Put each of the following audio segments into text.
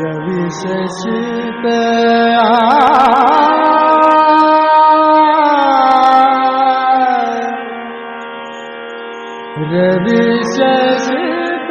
रवी शशित रवी शशित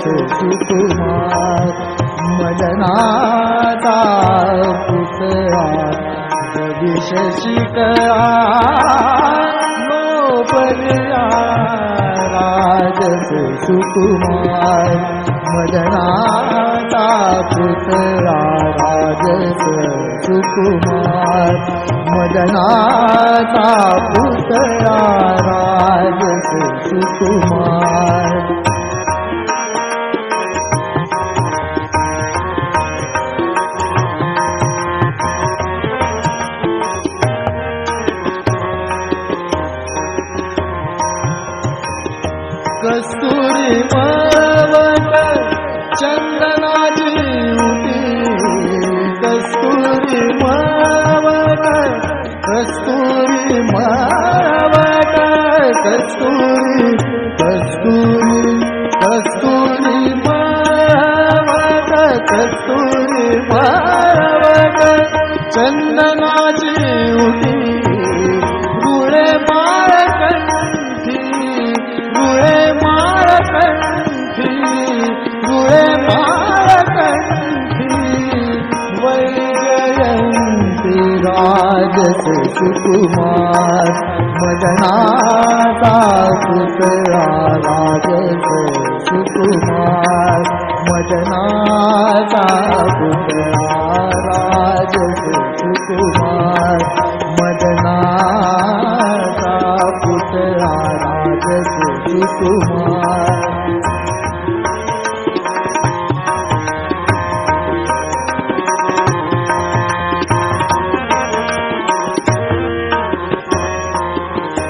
राजस सुकुमार मदनाचा पुतळा विशशिकळा लोपल्या राजस सुकुमार मदनाचा पुतळा राजस सुकुमार मदनाचा पुतळा राजस सुकुमार कस्तुरी मावट चंदनाची उटी कस्तुरी मावट कस्तुरी मावट कस्तुरी कस्तुरी कस्तुरी मावट कस्तुरी मावट चंदनाची उटी जसे सुकुमार मदनाचा पुतळा जसे सुकुमार मदनाचा पुतळा जसे सुकुमार मदनाचा पुतळा जसे सुकुमार।